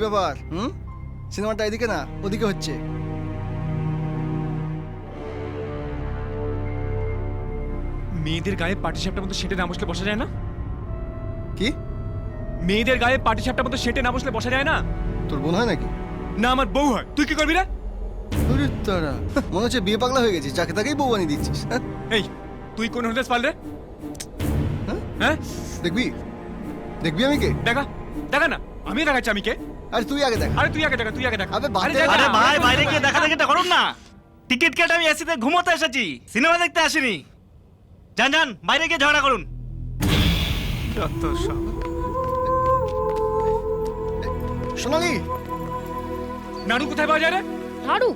ব্যাপার? হুম? সিনেমাটা এদিকে না ওদিকে হচ্ছে। মেয়েদের গায়ে পাটি সাপটার মতো সেটে না বসলে বসা যায় না? কি? মেয়েদের গায়ে পাটি সাপটার মতো সেটে না বসলে বসা যায় না? তোর বোন হয় নাকি? না আমার বউ হয়। তুই কি করবি রে? তারা। মনে হচ্ছে বিয়ে পাগলা হয়ে গেছিস যাকে তাকেই বউ বানিয়ে দিচ্ছিস হ্যাঁ? এই তুই কোন হোটেস পাল রে? হ্যাঁ? হ্যাঁ? দেখবি? দেখবি আমি কে? দেখা দেখা না। আমি দেখাচ্ছি আমি কে আরে তুই আগে দেখ। আরে তুই আগে দেখ তুই আগে দেখা। আবে আরে আরে ভাই বাইরে গিয়ে দেখা দেখিটা করুন না। টিকিট কেটে আমি এসিতে ঘুমোতে এসেছি। সিনেমা দেখতে আসিনি। যান যান বাইরে গিয়ে ঝগড়া করুন। যত সব। সোনালি। নাড়ু কোথায় পাওয়া যায় রে? নাড়ু?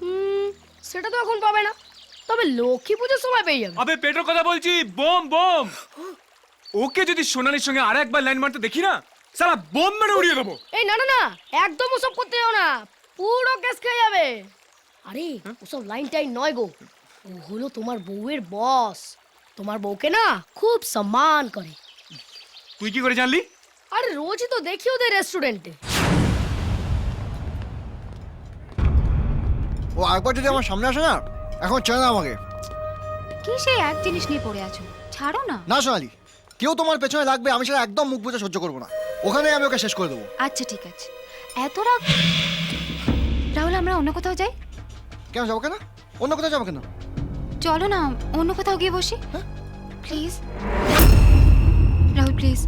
হুম, সেটা তো এখন পাবে না। তবে লক্ষ্মী পুজোর সময় পেয়ে যাবে। আবে পেটের কথা বলছি বোম বোম। ওকে যদি সোনালির সঙ্গে আর একবার লাইন মারতে দেখি না সারা বোম মেরে উড়িয়ে দেবো। এই না না না একদম ওসব করতে যাও না পুরো কেস খেয়ে যাবে। আরে ওসব লাইন টাইন নয় গো ও হলো তোমার বউয়ের বস তোমার বউকে না খুব সম্মান করে। তুই কি করে জানলি? আরে রোজই তো দেখি ওদের রেস্টুরেন্টে ও আরেকবার যদি আমার সামনে আসে না এখন চেনে না আমাকে। কি সেই এক জিনিস নিয়ে পড়ে আছো? ছাড়ো না। না সোনালি কেউ তোমার পেছনে লাগবে আমি সেটা একদম মুখ বুঝে সহ্য করব না। ওখানে আমি ওকে শেষ করে দেবো। আচ্ছা ঠিক আছে। এত রাগ রাহুল আমরা অন্য কোথাও যাই? কেন যাব কেন? অন্য কোথাও যাব কেন? চলো না অন্য কোথাও গিয়ে বসি। হ্যাঁ? প্লিজ। রাহুল প্লিজ।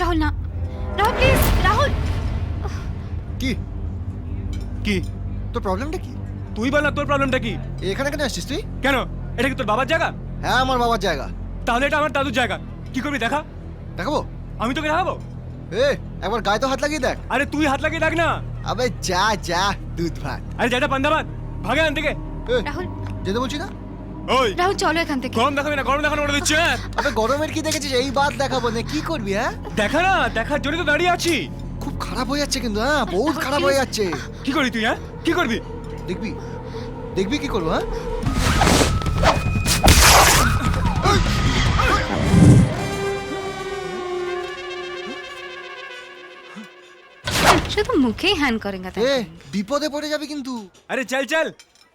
রাহুল না। রাহুল প্লিজ। রাহুল! কি? কি? তোর প্রবলেমটা কি? তুই বল না তোর প্রবলেমটা কি? এখানে কেন আসছিস তুই? কেন? এটা কি তোর বাবার জায়গা? হ্যাঁ আমার বাবার জায়গা। তাহলে এটা আমার দাদুর জায়গা। কি করবি দেখা? দেখাবো? আমি তোকে দেখাবো? এ একবার গায়ে তো হাত লাগিয়ে দেখ। আরে তুই হাত লাগিয়ে দেখ না। আবে যা যা দুধ ভাত। আরে যাটা পান্দাবাদ ভাগে আন থেকে। এ, রাহুল। যেতে বলছি না? ওই। রাহুল চলো এখান থেকে। গরম দেখাবি না গরম দেখানো করে দিচ্ছে হ্যাঁ? আবে গরমের কি দেখেছিস? এই বাদ দেখাবো না কি করবি হ্যাঁ? দেখা না দেখার জন্য তো দাঁড়িয়ে আছি। খুব খারাপ হয়ে যাচ্ছে কিন্তু হ্যাঁ বহুত খারাপ হয়ে যাচ্ছে। কি করবি তুই হ্যাঁ? কি করবি? দেখবি দেখবি কি করব হ্যাঁ? শুধু মুখেই হ্যান করেন এ বিপদে পড়ে যাবে কিন্তু। আরে চল চল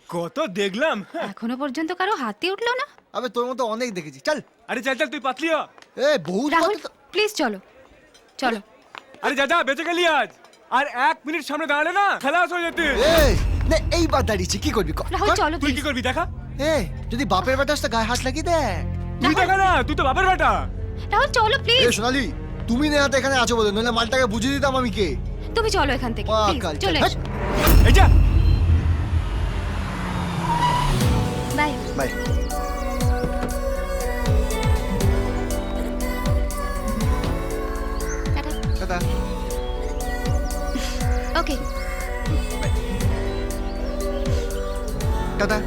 কত দেখলাম। এখনও পর্যন্ত কারও হাতে উঠল না? আবে তোর মতো অনেক দেখেছি। চল। আরে চল চল তুই পাতলি হ। এ বহুত রাহুল তো- প্লিজ চলো। চলো। আরে যা যা বেঁচে গেলি আজ। আর এক মিনিট সামনে দাঁড়ালে না খেলাস হয়ে যেতে এ না এইবার দাঁড়িয়েছি কি করবি কর, রাহুল কর। চলো তুই কি প্লিজ করবি দেখা? এ যদি বাপের বেটা আসতে গায়ে হাত লাগিয়ে দেখ তুই দেখা না তুই তো বাপের বেটা। রাহুল চলো এ প্লিজ সোনালি তুমি নেহাতে এখানে আছো বলে নইলে মালটাকে বুঝিয়ে দিতাম আমি কে। তুমি চলো এখান থেকে মা প্লিজ কাল চলে চল, এসো এই যা। Bye. Bye. Tata. Tata. Okay. Tata.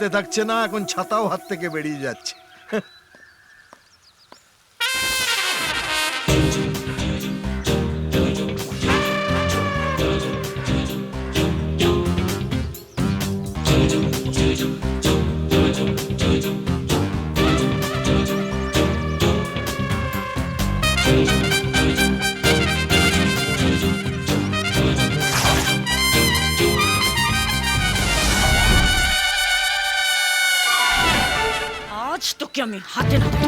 হাতে থাকছে না এখন ছাতাও হাত থেকে বেরিয়ে যাচ্ছে। তোকে আমি হাতে নাতে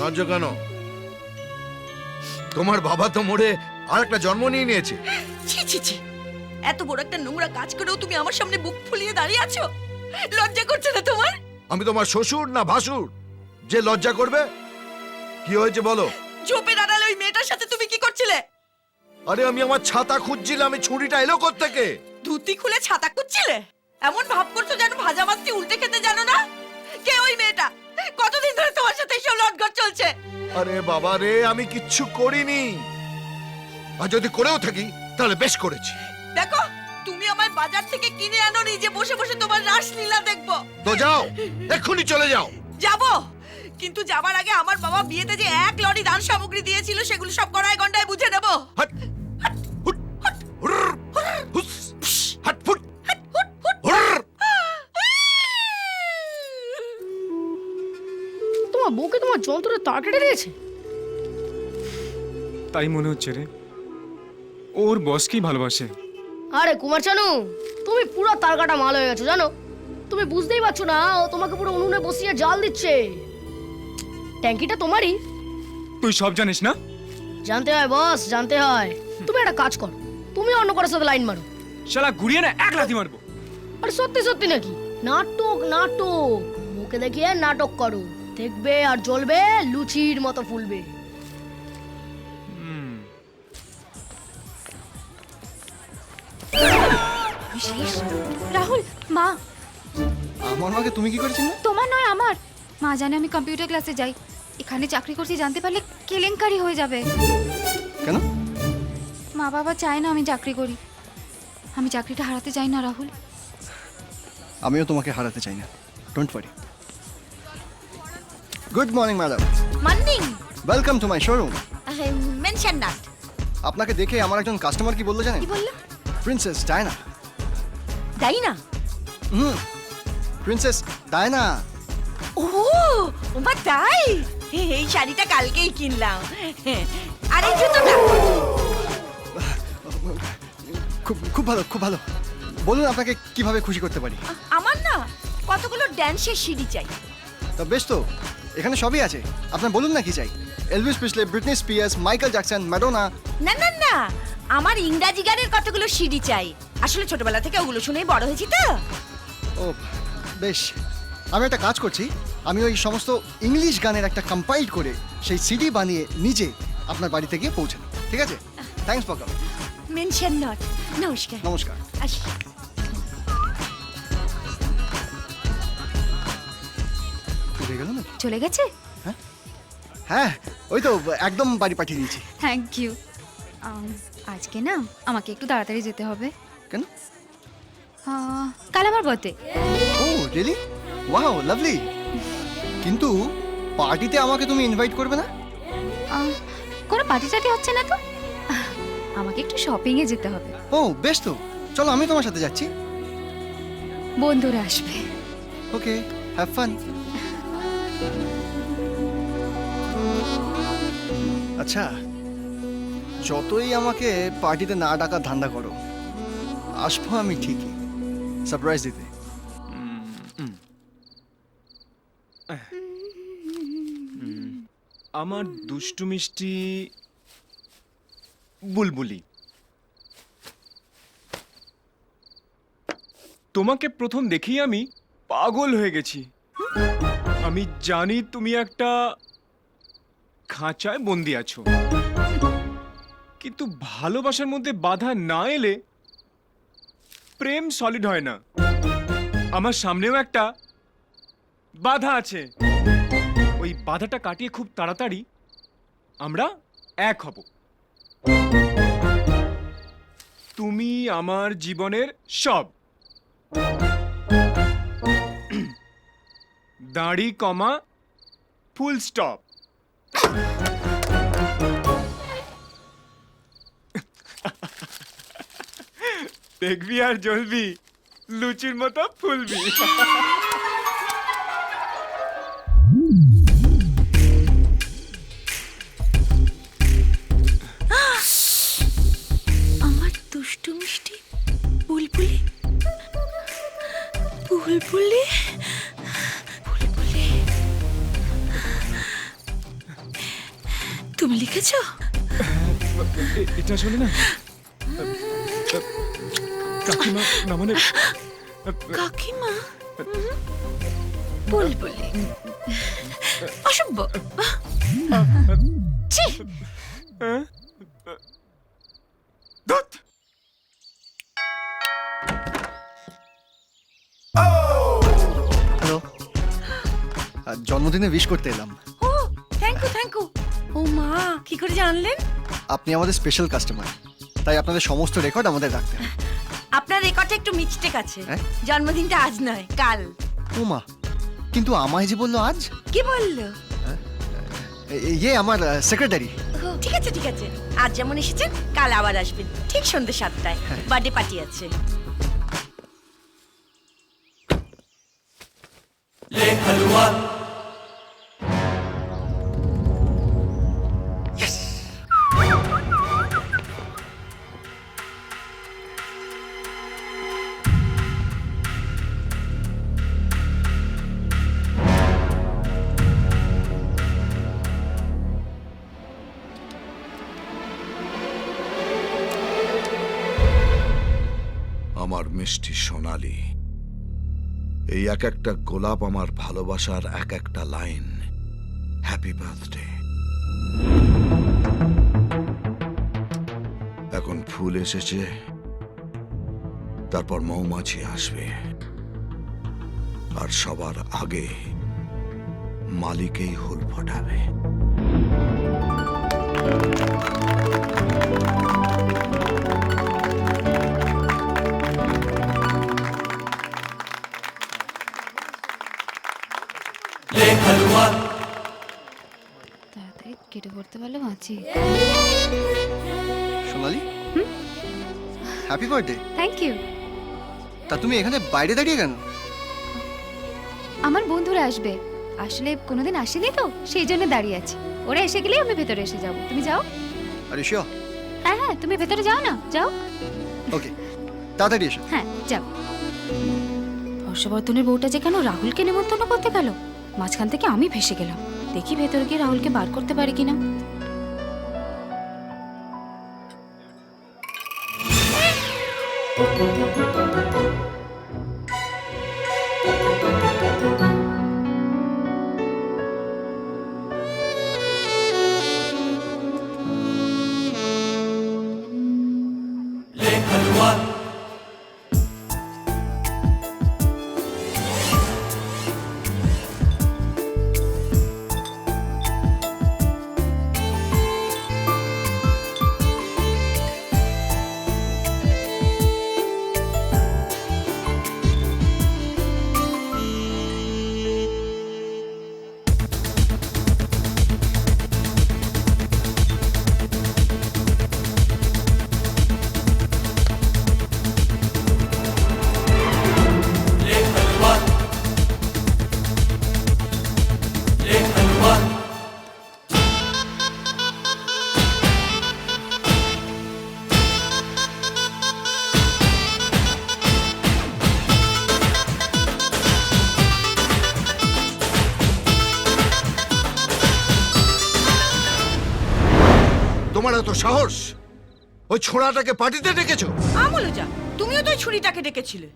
কাঁদছো কেন? তোমার বাবা তো মরে আর একটা জন্ম নিয়ে নিয়েছে। ছি ছি ছি। এত বড় একটা নোংরা কাজ করেও তুমি আমার সামনে বুক ফুলিয়ে দাঁড়িয়ে আছো? লজ্জা করছে না তোমার? আমি তোমার শ্বশুর না ভাসুর? যে লজ্জা করবে? কি হয়েছে বলো? চোপের আড়ালে ওই মেয়েটার সাথে তুমি কি করছিলে? আরে আমি আমার ছাতা খুঁজছিলাম আমি ছুরিটা এলো থেকে ধুতি খুলে ছাতা কুচ্ছিলে এমন ভাব করছ যেন ভাজা মাছটি উল্টে খেতে জানো না? কে ওই মেয়েটা? আরে বাবা রে আমি কিচ্ছু করিনি। আর যদি করেও থাকি তাহলে বেশ করেছি। দেখো তুমি আমার বাজার থেকে কিনে আনো নি যে বসে বসে তোমার রাসলীলা দেখব। তো যাও এক্ষুনি চলে যাও। যাব? কিন্তু যাবার আগে আমার বাবা বিয়েতে যে এক লরি দান সামগ্রী দিয়েছিল সেগুলো সব গড়ায় গন্ডায় বুঝে নেব। যন্ত্রের কেটে দিয়েছে? তাই মনে হচ্ছে রে। ওর বসকেই ভালোবাসে? আরে কুমার চানু তুমি পুরো তার কাটা মাল হয়ে গেছো জানো? তুমি বুঝতেই পারছ না ও তোমাকে পুরো উনুনে বসিয়ে জাল দিচ্ছে। ট্যাঙ্কিটা তোমারই। তুই সব জানিস না? জানতে হয় বস জানতে হয়। তুমি একটা কাজ করো তুমি অন্য কারোর সাথে লাইন মারো। শালা ঘুরিয়ে না এক লাথি মারবো। আরে সত্যি সত্যি নাকি? নাটক নাটক। মুখে দেখিয়ে নাটক করো। দেখবে আর জ্বলবে লুচির মতো ফুলবে। রাহুল মা। আমার মাকে তুমি কি করেছিলে? তোমার নয় আমার। মা জানে আমি কম্পিউটার ক্লাসে যাই। এখানে চাকরি করছি জানতে পারলে কেলেঙ্কারি হয়ে যাবে। কেন? মা বাবা চায় না আমি চাকরি করি। আমি চাকরিটা হারাতে চাই না রাহুল। আমিও তোমাকে হারাতে চাই না। Don't worry good morning madam morning welcome to my showroom mention not আপনাকে দেখে আমার একজন কাস্টমার কি বলল জানেন? কি বলল? প্রিন্সেস ডায়না তাই না হুম প্রিন্সেস ডায়না ও ওমা তাই? এই শাড়িটা কালকেই কিনলাম। আর এই জুতোটা? খুব খুব ভালো খুব ভালো। বলুন আপনাকে কীভাবে খুশি করতে পারি? আমার না কতগুলো ড্যান্সের সিঁড়ি চাই। তা বেশ তো। এখানে সবই আছে। আপনার বলুন না কি চাই? Elvis Presley Britney Spears Michael Jackson Madonna না না না। আমার ইংরাজি গানের কতগুলো সিডি চাই? আসলে ছোটবেলা থেকে ওগুলো শুনেই বড় হয়েছি তো। ও বেশ। আমি একটা কাজ করছি। আমি ওই সমস্ত ইংলিশ গানের একটা কম্পাইল করে সেই সিডি বানিয়ে নিজে আপনার বাড়িতে গিয়ে পৌঁছানো ঠিক আছে? Thanks for coming mention not নমস্কার। নমস্কার। আসি চলে গেছে? হ্যাঁ? ওই তো একদম বাড়ি পাঠিয়ে দিয়েছি। থ্যাংক ইউ আজকে না আমাকে একটু তাড়াতাড়ি যেতে হবে। কেন? কাল আমার birthday oh really wow lovely কিন্তু পার্টিতে আমাকে তুমি ইনভাইট করবে না? কোনো পার্টি টাটি হচ্ছে না তো? আমাকে একটু শপিংয়ে যেতে হবে। ও বেশ তো। চলো আমি তোমার সাথে যাচ্ছি। বন্ধুরা আসবে। ওকে হ্যাভ ফান আচ্ছা যতই আমাকে পার্টিতে না ডাকার ধান্দা করো আসব আমি ঠিকই। সারপ্রাইজ দিতে। আমার দুষ্টু মিষ্টি বুলবুলি। তোমাকে প্রথম দেখেই আমি পাগল হয়ে গেছি। আমি জানি তুমি একটা খাঁচায় বন্দি আছো। কিন্তু ভালোবাসার মধ্যে বাধা না এলে প্রেম সলিড হয় না। আমার সামনেও একটা বাধা আছে। ওই বাধাটা কাটিয়ে খুব তাড়াতাড়ি আমরা এক হব। তুমি আমার জীবনের সব। দাড়ি, কমা ফুল স্টপ দেখবি আর জ্বলবি, লুচির মতো ফুলবি। আমার দুষ্টু মিষ্টি, বুলবুলি বুলবুলি। তুমি লিখেছো? এটা শোনে না। কাকিমা না মানে কাকিমা? বুলবুলি। অসভ্য ছি। হ্যালো জন্মদিনে উইশ করতে এলাম। Oh thank you thank you ও মা কি করে জানলেন? আপনি আমাদের স্পেশাল কাস্টমার তাই আপনাদের সমস্ত রেকর্ড আমাদের রাখতে আপনার রেকর্ডে একটু মিস্টেক আছে। হ্যাঁ? জন্মদিনটা আজ নয় কাল। ও মা কিন্তু আমায় যে বলল আজ? কি বলল? এ- ইয়ে আমার সেক্রেটারি ঠিক আছে ঠিক আছে। আজ যেমন এসেছেন কাল আবার আসবেন ঠিক সন্ধ্যে সাতটায়। বার্থডে পার্টি আছে। আমার সোনালি, এই এক একটা গোলাপ আমার ভালোবাসার এক একটা লাইন। হ্যাপি বার্থডে এখন ফুল এসেছে, তারপর মৌমাছি আসবে। আর সবার আগে মালিকেই হুল ফোটাবে। পড়তে পারলে বাঁচি। Sonali? Happy birthday thank you তা তুমি এখানে বাইরে দাঁড়িয়ে কেন? আমার বন্ধুরা আসবে। আসলে কোনোদিন আসেনি তো সেই জন্য দাঁড়িয়ে আছি। ওরা এসে গেলেই আমি ভেতরে এসে যাব। তুমি যাও। আরে শিওর? হ্যাঁ হ্যাঁ তুমি ভেতরে যাও না যাও। ওকে তাড়াতাড়ি এসো। হ্যাঁ যাও। হর্ষবর্ধনের বউটা যে কেন রাহুলকে নেমন্তন্ন করতে গেল? মাঝখান থেকে আমি ভেসে গেলাম। দেখি ভেতরে গিয়ে রাহুলকে বার করতে পারি কিনা। তোমার এত সাহস? ওই ছোড়াটাকে পার্টিতে ডেকেছো? আমলো যা তুমিও তো ওই ছুরিটাকে ডেকেছিলে।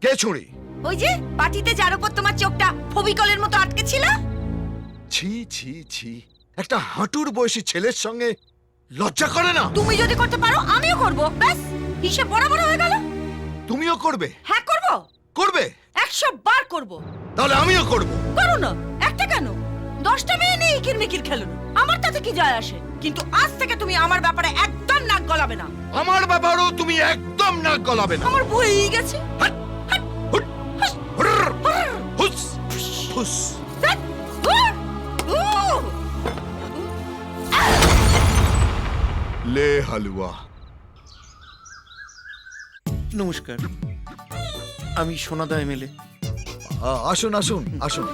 কে ছুরি? ওই যে পার্টিতে যার উপর তোমার চোখটা ফবিকলের মতো আটকে ছিল ছি ছি ছি। একটা হাঁটুর বয়সী ছেলের সঙ্গে লজ্জা করে না? তুমি যদি করতে পারো আমিও করব। ব্যাস হিসেব বরাবর হয়ে গেল। তুমিও করবে? হ্যাঁ করব। করবে? একশো বার করব। তাহলে আমিও করব। করো না। একটা কেন? দশটা মেয়ে নিয়ে ইকির মিকির খেলো না। আমার তাতে কি যায় আসে? কিন্তু আজ থেকে তুমি আমার ব্যাপারে একদম নাক গলাবে না। আমার ব্যাপারেও তুমি একদম নাক গলাবে না। আমার বই গেছে। হাট, হুট, হুস, হুস। ধ্যাৎ, উহ, উহ। লে হালুয়া। নমস্কার। আমি সোনাদা এমএলএ আসুন আসুন আসুন।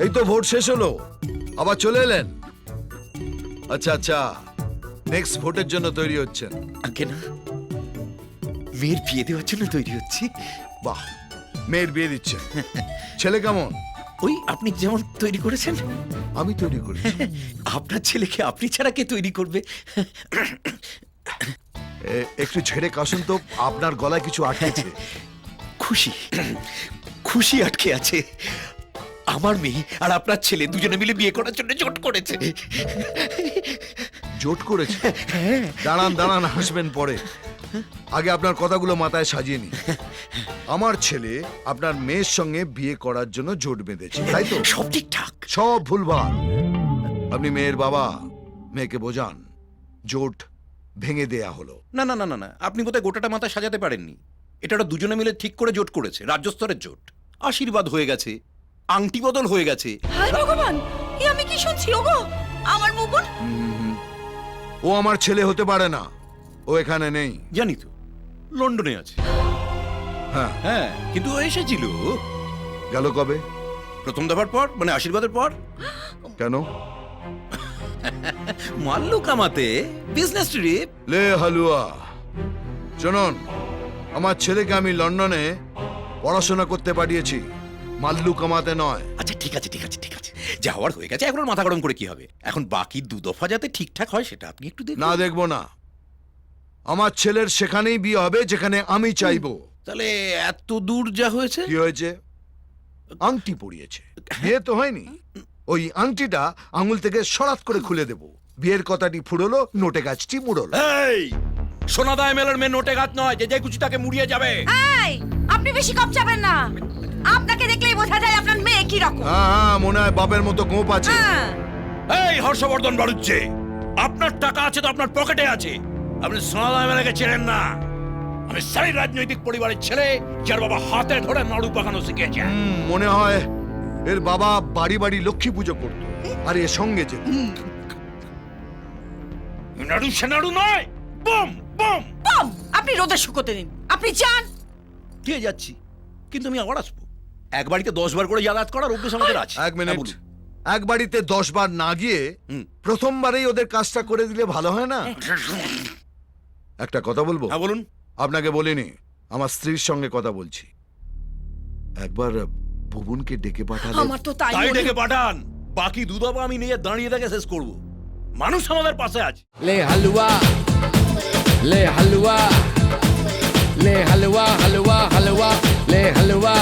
এই তো ভোট শেষ হলো। আবার চলে এলেন? আচ্ছা আচ্ছা। নেক্সট ভোটের জন্য তৈরি হচ্ছেন। আগে না মেয়ের বিয়ে দেওয়ার জন্য তৈরি হচ্ছি। বাহ মেয়ের বিয়ে দিচ্ছেন ছেলে কেমন? ওই আপনি যেমন তৈরি করেছেন। আমি তৈরি করি আপনার ছেলেকে আপনি ছাড়া কে তৈরি করবে? এ- একটু ছেড়ে কাশুন তো আপনার গলায় কিছু আটকেছে। খুশি খুশি আটকে আছে। আমার মেয়ে আর আপনার ছেলে দুজনে মিলে বিয়ে করার জন্য জোট করেছে। জোট করেছে? দাঁড়ান দাঁড়ান হাসবেন পরে। আগে আপনার কথাগুলো মাথায় সাজিয়ে নি আমার ছেলে আপনার মেয়ের সঙ্গে বিয়ে করার জন্য জোট বেঁধেছে তাই তো? সব ঠিকঠাক। সব ভুলভাল। আপনি মেয়ের বাবা মেয়েকে বোঝান। জোট ভেঙে দেয়া হলো। না না না না না আপনি কোথায় গোটাটা মাথা সাজাতে পারেননি? এটা ওরা দুজনে মিলে ঠিক করে জোট করেছে রাজ্যস্তরের জোট। আশীর্বাদ হয়ে গেছে। আংটি বদল হয়ে গেছে। হায় ভগবান এ আমি কি শুনছি? ওগো আমার মুকুন ও আমার ছেলে হতে পারে না। ও এখানে নেই। জানি তো লন্ডনে আছে। হ্যাঁ। হ্যাঁ কিন্তু ও এসেছিল। গেল কবে? প্রথম দফার পর মানে আশীর্বাদের পর। কেন? মাল্লু কামাতে বিজনেস ট্রিপ লে হালুয়া শুনুন আমার ছেলেকে আমি লন্ডনে পড়াশোনা করতে পাঠিয়েছি। মাল্লু কামাতে নয়। আচ্ছা ঠিক আছে ঠিক আছে ঠিক আছে। যা হওয়ার হয়ে গেছে এখন মাথা গরম করে কি হবে? এখন বাকি দু দফা যাতে ঠিকঠাক হয় সেটা আপনি একটু দেখুন। না দেখব না। আমার ছেলের সেখানেই বিয়ে হবে যেখানে আমি চাইব। তাহলে এত দূর যা হয়েছে? কি হয়েছে? আংটি পরিয়েছে। বিয়ে তো হয়নি। ওই আংটিটা আঙুল থেকে সরাত করে খুলে দেব। বিয়ের কথাটি ফুরলো নোটে গাছটি মুড়লো। এই! সোনাদা এমএলএর মেয়ে নোটে গাছ নয় যে যে কুচি তাকে মুড়িয়ে যাবে। এই! আপনি বেশি কম চাবেন না। আপনাকে দেখলেই বোঝা যায় আপনার মেয়ে কি রকম হ্যাঁ হ্যাঁ মনে হয় বাপের মতো গোপ আছে। হ্যাঁ। এই হর্ষবর্ধন বাড়ুচ্ছে আপনার টাকা আছে তো আপনার পকেটে আছে। আপনি সোনাদা এমএলএকে চেনেন না। আমি সেই রাজনৈতিক পরিবারের ছেলে যার বাবা হাতে ধরে নাড়ু পাকানো শিখেছে। হুম, মনে হয় এর বাবা বাড়ি বাড়ি লক্ষ্মী পুজো করতো আর এর সঙ্গে যেত। নাড়ু সে নাড়ু নয় বম বম। বম আপনি রোদে শুকোতে দিন। আপনি যান। কে যাচ্ছি? কিন্তু আমি আবার আসব। এক বাড়িতে দশ বার করে যাতায়াত করার অভ্যেস আমাদের আছে এক মিনিট হ্যাঁ, বলুন। এক বাড়িতে দশ বার না গিয়ে হুম। প্রথমবারেই ওদের কাজটা করে দিলে ভালো হয় না একটা কথা বলবো হ্যাঁ বলুন আপনাকে বলিনি আমার স্ত্রীর সঙ্গে কথা বলছি একবার ভুবনকে ডেকে পাঠালে আমার তো তাই তাই মনে ডেকে পাঠান বাকি দুধাবা আমি নিয়ে দাঁড়িয়ে দেখে শেষ করব মানুষ আমাদের পাশে আছে ले हलवा ले हलवा ले हलवा हलवा हलवा ले हलवा